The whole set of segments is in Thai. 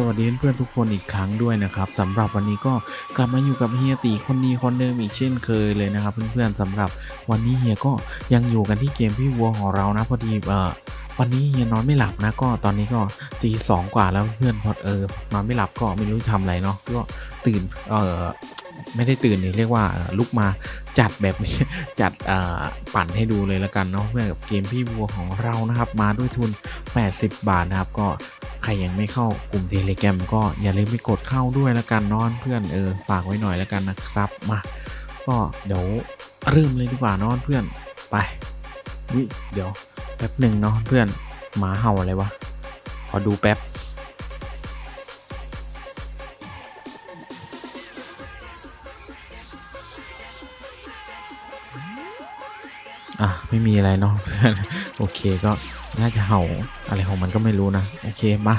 สวัสดีเพื่อนๆทุกคนอีกครั้งด้วยนะครับสำหรับวันนี้ก็กลับมาอยู่กับเฮียตีคนนี้คนเดิมอีกเช่นเคยเลยนะครับ เพื่อนๆสำหรับวันนี้เฮียก็ยังอยู่กันที่เกมพี่วัวของเรานะพอดีเอ่อวันนี้เฮียนอนไม่หลับนะก็ตอนนี้ก็ตีสองกว่าแล้วเพื่อนพอเออนอนไม่หลับก็ไม่รู้จะทำอะไรเนาะก็ตื่นเออ ไม่ได้ตื่นเนี่ยเรียกว่าลุกมาจัดแบบนี้จัดปั่นให้ดูเลยละกันเนาะเพื่อนกับเกมพี่วัวของเรานะครับ มาด้วยทุน 80 บาทนะครับ ก็ใครยังไม่เข้ากลุ่มเทเลแกรมก็อย่าลืมไปกดเข้าด้วยแล้วกันนอนเพื่อนเออฝากไว้หน่อยแล้วกันนะครับมาก็เดี๋ยวเริ่มเลยดีกว่านอนเพื่อนไปวิเดี๋ยวแป๊บหนึ่งเนาะเพื่อนหมาเห่าอะไรวะขอดูแป๊บ อะไม่มีอะไรเนาะเพื่อนโอเคก็น่าจะเห่าอะไรของมันก็ไม่รู้นะโอเคมา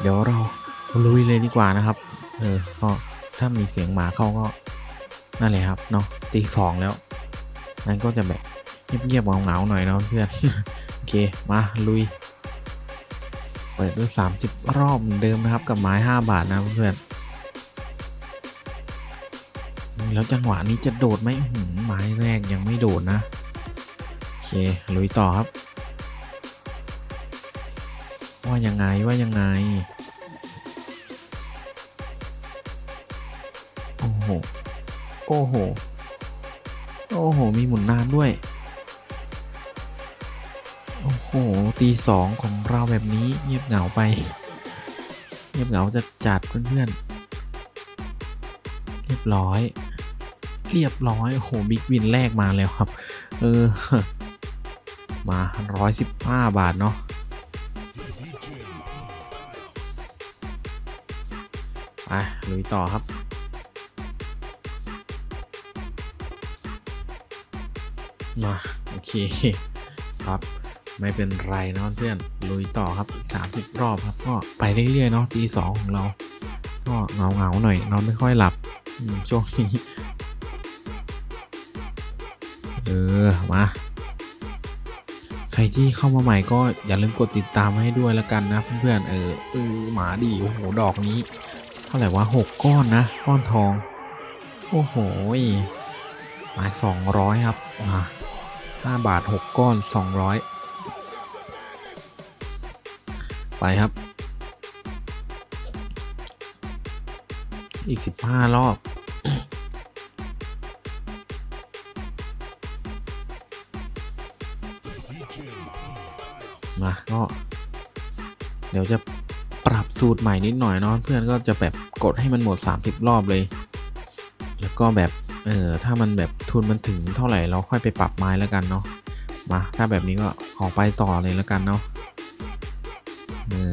เดี๋ยวเราลุยเลยดีกว่านะครับเออก็ถ้ามีเสียงหมาเข้าก็นั่นแหละครับเนาะตีสองแล้วนั่นก็จะแบบเงียบๆเหงาๆหน่อยเนาะเพื่อนโอเคมาลุยเปิดด้วย 30 รอบเหมือนเดิมนะครับกับไม้ 5 บาทนะเพื่อนแล้วจังหวะนี้จะโดดไหมหือไม้แรกยังไม่โดดนะ ลุยต่อครับ ว่ายังไงว่ายังไง โอ้โห โอ้โห โอ้โห มีหมุนนานด้วย โอ้โห ตีสองของเราแบบนี้เงียบเหงาไป เงียบเหงาจะจัดเพื่อนๆ เรียบร้อยเรียบร้อยโอ้โหบิ๊กวินแรกมาแล้วครับ เออ มา 115 บาท เนาะไปลุยต่อครับมาโอเคครับไม่เป็นไรเนาะเพื่อนลุยต่อครับ 30 รอบครับก็ไปเรื่อยๆเนาะตีสองของเรา ก็เงาเงาๆหน่อยนอนไม่ค่อยหลับช่วงนี้เออมา ใครที่เข้ามาใหม่ก็อย่าลืมกดติดตามให้ด้วยแล้วกันนะเพื่อนๆเออเออหมาดีโอ้โหดอกนี้ เท่าไหร่วะหกก้อนนะ ก้อนทอง โอ้โหหมายสองร้อยครับอ่าห้าบาทหกก้อนสองร้อยไปครับ อีกสิบห้ารอบ มาก็เดี๋ยวจะปรับสูตรใหม่นิดหน่อยเนาะเพื่อนก็จะแบบกดให้มันหมด 30 รอบเลย แล้วก็แบบเออถ้ามันแบบทุนมันถึงเท่าไหร่เราค่อยไปปรับไม้แล้วกันเนาะมาถ้าแบบนี้ก็ขอไปต่อเลยแล้วกันเนาะเออ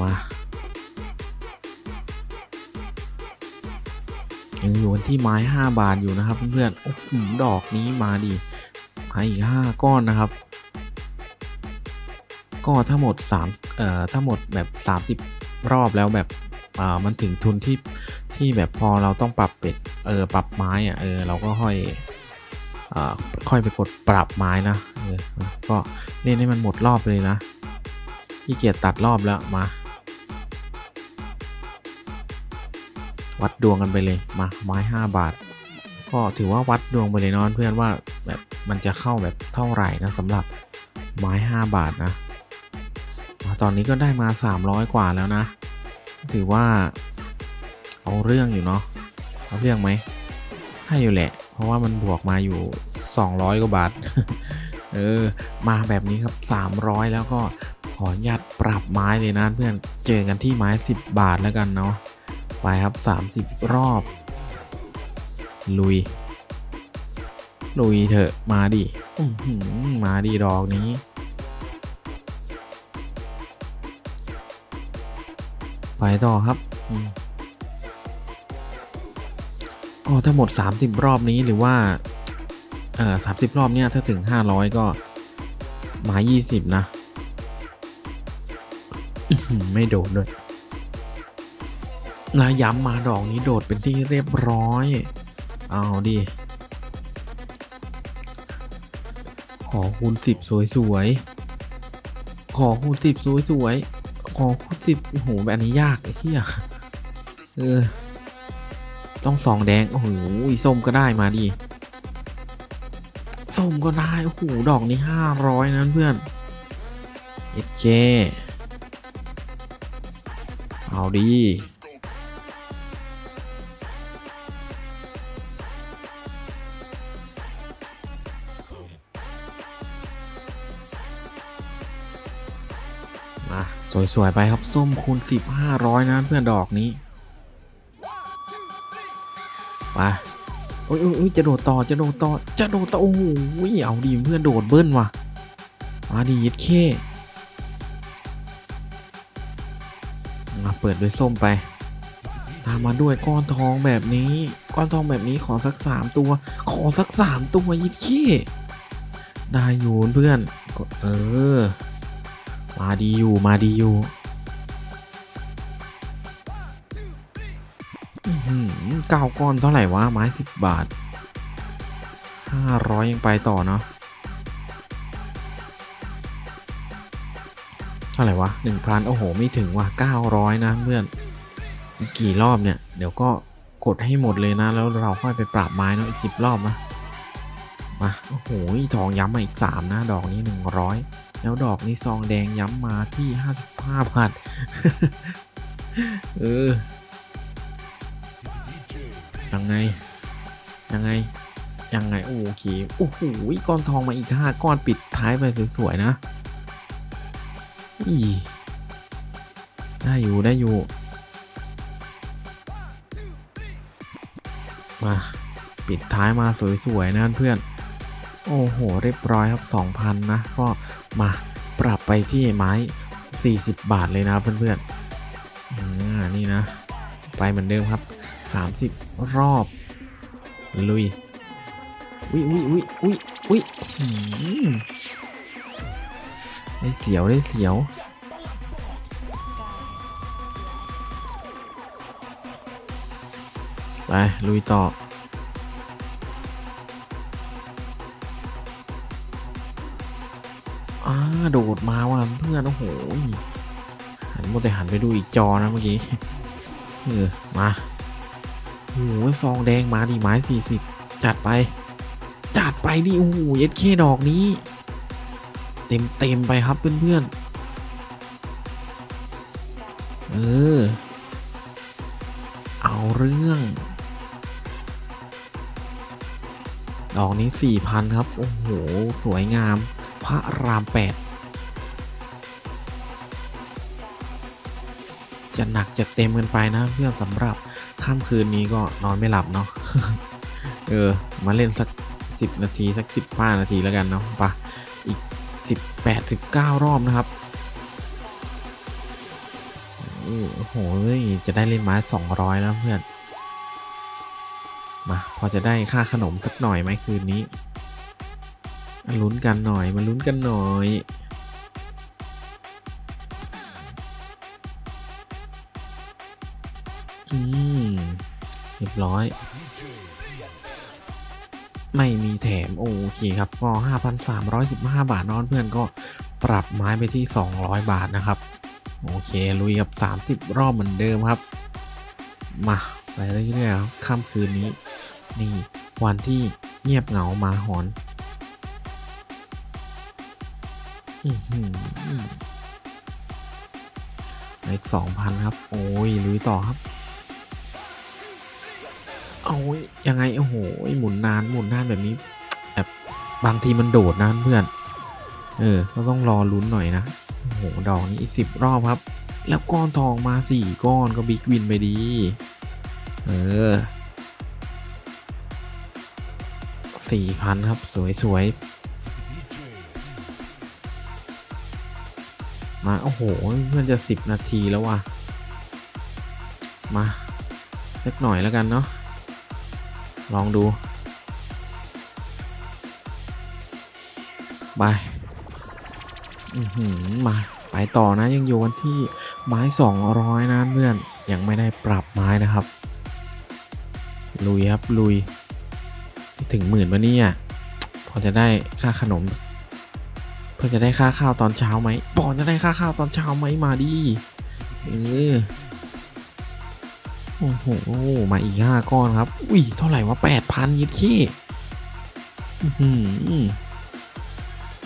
มายังอยู่กันที่ไม้ 5 บาทอยู่นะครับเพื่อนๆโอ้โหดอกนี้มาดิ มาอีก 5 ก้อนนะครับ ก็ถ้าหมด3เอ่อถ้าหมดแบบ 30 รอบแล้วแบบอ่ามันถึงทุนที่ที่แบบพอเราต้องปรับเป็ดเออปรับไม้อะเออเราก็ค่อยอ่าค่อยไปกดปรับไม้นะเออก็เล่นให้มันหมดรอบเลยนะขี้เกียจตัดรอบแล้วมาวัดดวงกันไปเลยมาไม้ 5 บาท ก็ถือว่าวัดดวงไปเลยนอนเพื่อนว่าแบบมันจะเข้าแบบเท่าไหร่นะสำหรับไม้ 5 บาทนะ ตอนนี้ก็ได้มา 300 กว่าแล้วนะ ถือว่าเอาเรื่องอยู่เนาะเอาเรื่องไหมให้อยู่แหละ เพราะว่ามันบวกมาอยู่ 200 กว่าบาท เออ มาแบบนี้ครับ 300 แล้วก็ขออนุญาตปรับไม้เลยนะเพื่อน เจอกันที่ไม้ 10 บาทแล้วกันเนาะ ไปครับ 30 รอบ ลุย ลุยเถอะมาดิมาดิดอกนี้ ไปต่อครับอมก็ถ้าหมด 30 รอบนี้หรือว่าเอ่อสามสิบรอบ เนี้ย ถ้าถึง 500 ก็หมา 20 นะ ไม่โดดด้วยแล้วย้ำมาดอกนี้โดดเป็นที่เรียบร้อย เอาดิ ขอคูณ10สวยขอคูณสิบสวยๆขอคูณสิบโอ้โหแบบนี้ยากไอ้เหี้ยเออ ต้องสองแดง โอ้โหส้มก็ได้มาดิส้มก็ได้ โอ้โห ดอกนี้ห้าร้อยนั้นเพื่อนเอเจเอาดี สวย ๆ ไปครับส้มคูณ10 500 นะเพื่อนดอกนี้ไปโอ้ยอ้ยจะโดดต่อจะโดดต่อจะโดดต่อโอ้โหเอาดีเพื่อนโดดเบิ้ลว่ะมาดีย็ดเคมาเปิดด้วยส้มไป ตามมาด้วยก้อนทองแบบนี้ ก้อนทองแบบนี้ขอสักสามตัว ขอสักสามตัวยิดเคได้อยู่เพื่อนก็เออ มาดีอยู่มาดีอยู่หือเก้าก้อนเท่าไหร่วะไม้สิบบาทห้าร้อยยังไปต่อเนาะเท่าไหร่วะหนึ่งพันโอ้โห ไม่ถึงว่ะเก้าร้อยนะเพื่อนกกี่รอบเนี่ย เดี๋ยวก็กดให้หมดเลยนะ แล้วเราค่อยไปปรับไม้เนาะอีกสิบรอบนะมาโอ้โหทองย้ำมาอีกสามนะ ดอกนี้หนึ่งร้อย แล้วดอกนี้ซองแดงย้ำมาที่ 55บาทเออ ยังไง ยังไง ยังไง โอเค โอ้โหก้อนทองมาอีก5ก้อนปิดท้ายไปสวยๆนะอีได้อยู่ได้อยู่ มา ปิดท้ายมาสวยๆนะเพื่อน โอ้โห เรียบร้อยครับ 2,000 นะ ก็ มาปรับไปที่ไม้ 40 บาทเลยนะเพื่อนๆอ่านี่นะ ไปเหมือนเดิมครับ 30 รอบ ลุยอุ้ยอุ้ยอุ้ยอุ้ยอุ้ยได้เสียวได้เสียวไปลุยต่อ อ่าโดดมาว่ะเพื่อนโอ้โหหันโมแต่หันไปดูอีกจอนะเมื่อกี้เออมาโอ้โหซองแดงมาดิไม้สี่สิบจัดไป จัดไปดิโอ้โหเอสเคดอกนี้ เต็มเต็มไปครับเพื่อนๆเออเอาเรื่อง ดอกนี้สี่พันครับ โอ้โห สวยงาม พระรามแปดจะหนักจะเต็มเกินไปนะเพื่อนสำหรับค่ำคืนนี้ก็นอนไม่หลับเนาะเออ มาเล่นสัก 10 นาทีสัก 15 นาทีแล้วกันเนาะปะอีก 18 19 รอบนะครับโอ้โหจะได้เล่นไม้ 200 แล้วเพื่อน มา พอจะได้ค่าขนมสักหน่อยไหมคืนนี้ มาลุ้นกันหน่อย มาลุ้นกันหน่อยอืมเรียบร้อย ไม่มีแถม โอเคครับ ก็ 5,315 บาทนอนเพื่อนก็ปรับไม้ไปที่ 200 บาทนะครับ โอเค ลุยกับ 30 รอบเหมือนเดิมครับ มาไปเรื่อยๆครับค่ำคืนนี้ นี่ วันที่เงียบเหงามาหอน อื้อหือไปสองพันครับ โอ้ยลุยต่อครับ เอายยังไง โอ้โห หมุนนาน หมุนนานแบบนี้แบบบางทีมันโดดนะเพื่อน เออ ก็ต้องรอลุ้นหน่อยนะ โอ้โห ดอกนี้อีกสิบรอบครับ แล้วก้อนทองมาสี่ก้อนก็บิ๊กวินไปดี เออสี่พันครับ สวยๆ มาโอ้โหเพื่อนจะสิบนาทีแล้วว่ะ มาสักหน่อยแล้วกันเนาะลองดูไปมาไปต่อนะยังอยู่กันที่ไม้200นะเพื่อนยังไม่ได้ปรับไม้นะครับ ลุยครับลุย ถึงหมื่นมาเนี่ยพอจะได้ค่าขนม พื่อจะได้ค่าข้าวตอนเช้าไหมบอกจะได้ค่าข้าวตอนเช้าไหมมาดิเออโอ้โหมาอีกห้าก้อนครับ อุ้ยเท่าไหร่วะแปดพันยิดขี้อื้อหือ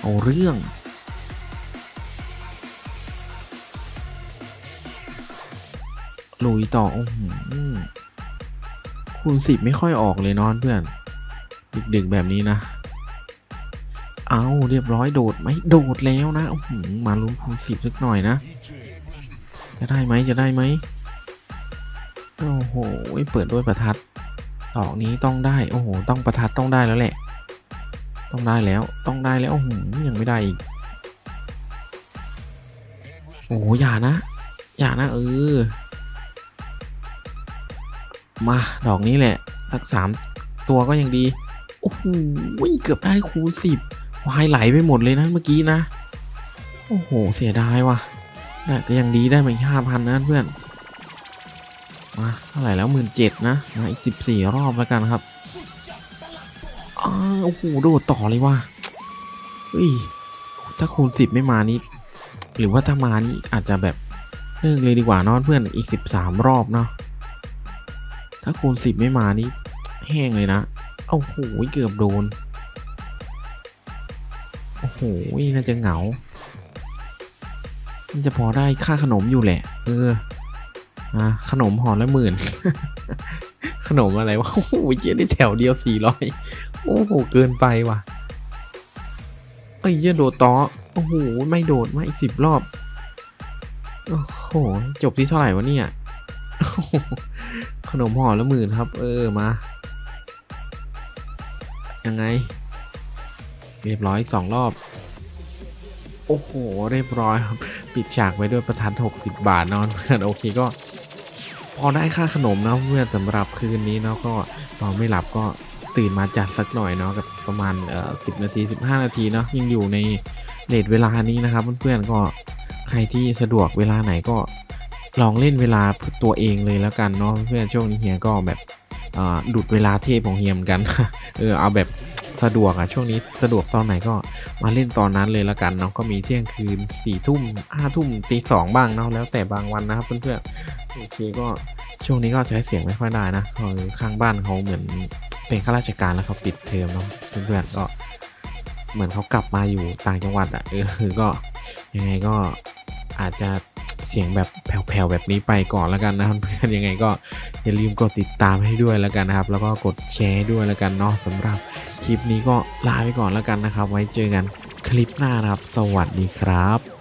เอาเรื่อง ลุยต่อโอ้โหคูณสิบไม่ค่อยออกเลยนอนเพื่อน ดึกๆแบบนี้นะ เอาเรียบร้อยโดดไหมโดดแล้วนะอื้อหือมาลุ้นคูณสิบสักหน่อยนะ จะได้ไหมจะได้ไหมโอ้โหเปิดด้วยประทัดดอกนี้ต้องได้โอ้โหต้องประทัดต้องได้แล้วแหละ ต้องได้แล้วต้องได้แล้วโอ้โหยังไม่ได้อีกโอ้โหอย่านะ อย่านะเออมาดอกนี้แหละสักสามตัวก็ยังดี โอ้โหเกือบได้คูณสิบ วายไหลไปหมดเลยนะเมื่อกี้นะ โอ้โห เสียดายว่ะแต่ก็ยังดีได้มาอีกห้าพันนะเพื่อน มาเท่าไหร่แล้วหมื่นเจ็ดนะมาอีกสิบสี่รอบแล้วกันครับอ้าโอ้โหโดดต่อเลยว่ะเฮ้ย ถ้าคูณสิบไม่มานี่หรือว่าถ้ามานี่อาจจะแบบเลิกเลยดีกว่านอนเพื่อนอีกสิบสามรอบเนาะถ้าคูณสิบไม่มานี่แห้งเลยนะโอ้โหเกือบโดน โอ้โหน่าจะเหงา มันจะพอได้ค่าขนมอยู่แหละ เอออะขนมห่อละหมื่น ขนมอะไรวะ โอ้โหเจ๊ได้แถวเดียวสี่ร้อยโอ้โห เกินไปว่ะ เอ้ยเหี้ยโดดต่อโอ้โห ไม่โดดมาอีกสิบรอบ โอ้โห จบที่เท่าไหร่วะเนี่ย ขนมห่อละหมื่นครับ เออ มา ยังไง เรียบร้อยสองรอบ โอ้โห เรียบร้อยครับ ปิดฉากไว้ด้วยประทัด60 บาทนอนเพื่อนโอเคก็ พอได้ค่าขนมนะเพื่อนสำหรับคืนนี้เนาะก็นอนไม่หลับก็ตื่นมาจัดสักหน่อยเนาะกับประมาณเอ่อสินาที 15 นาทีเนาะยังอยู่ในเลทเวลานี้นะครับเพื่อนๆก็ใครที่สะดวกเวลาไหนก็ลองเล่นเวลาตัวเองเลยแล้วกันเนาะเพื่อนช่วงนี้เฮียก็แบบอ่อดุดเวลาเทพของเฮียมกัน เออเอาแบบ สะดวกอะช่วงนี้สะดวกตอนไหนก็มาเล่นตอนนั้นเลยล้วกันเนาะก็มีเที่ยงคืนสี่ทุ่มห้าทุ่มตีสองบ้างเนาะแล้วแต่บางวันนะครับเพื่อนๆโอเคก็ช่วงนี้ก็ใช้เสียงไม่ค่อยได้นะคือข้างบ้านเขาเหมือนเป็นข้าราชการแล้วเขาปิดเทอมเนาะเพื่อนๆก็เหมือนเขากลับมาอยู่ต่างจังหวัดอะเออก็ยังไงก็อาจจะ เสียงแบบแผ่วๆแบบนี้ไปก่อนแล้วกันนะครับเพื่อนยังไงก็อย่าลืมกดติดตามให้ด้วยแล้วกันนะครับ แล้วก็กดแชร์ด้วยแล้วกันเนาะสำหรับคลิปนี้ก็ลาไปก่อนแล้วกันนะครับ ไว้เจอกันคลิปหน้านะครับ สวัสดีครับ